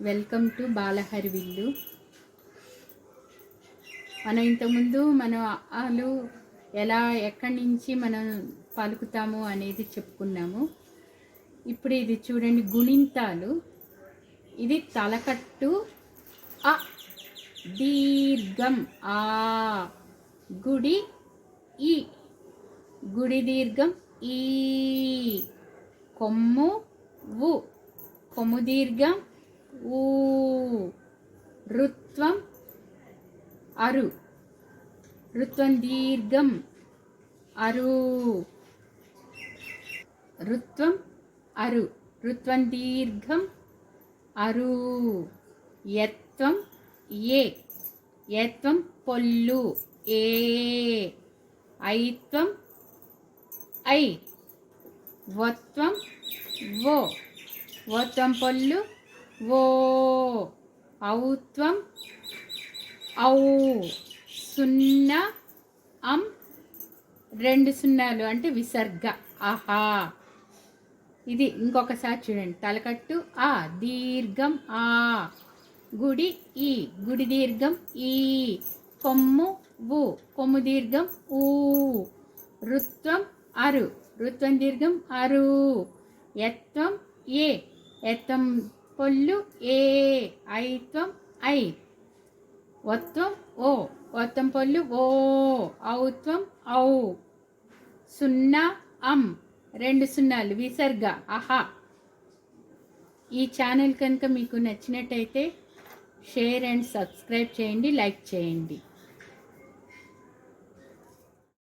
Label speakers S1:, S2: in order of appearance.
S1: Welcome to Balahari విల్లు. మనం ఇంతకుముందు మనం ఆలు ఎలా ఎక్కడి నుంచి మనం పలుకుతాము అనేది చెప్పుకున్నాము. ఇప్పుడు ఇది చూడండి గుణింతాలు. ఇది తలకట్టు అ దీర్ఘం ఆ గుడి ఈ. గుడి దీర్ఘం ఈ. కొమ్ము ఉ కొమ్ము దీర్ఘం ఊ. రుత్వం అరు. ఋత్వం దీర్ఘం అరు. ఋత్వం అరు. ఋత్వం దీర్ఘం అరు. యత్వం ఏ. యత్వం పొల్లు. ఏ. ఐత్వం ఐ. వత్వం వో వత్వం పొల్లు. ఓ ఔత్వం ఔ సున్నా అం రెండు సున్నాలు అంటే విసర్గ. ఆహా. ఇది ఇంకొకసారి చూడండి. తలకట్టు ఆ దీర్ఘం ఆ. గుడి ఈ. గుడి దీర్ఘం ఈ. కొమ్ము ఊ కొమ్ము దీర్ఘం ఊ. రుత్వం అరు. రుత్వం దీర్ఘం అరు. యత్వం ఏ. యత్వం పొల్లు ఏ ఐత్వం ఐ. వత్వం ఓ. వత్వం పొల్లు ఓ. ఔత్వం ఔ. సున్నా అం. రెండు సున్నాలు విసర్గ అహా. ఈ ఛానల్ కనుక మీకు నచ్చినట్టయితే షేర్ అండ్ సబ్స్క్రైబ్ చేయండి లైక్ చేయండి.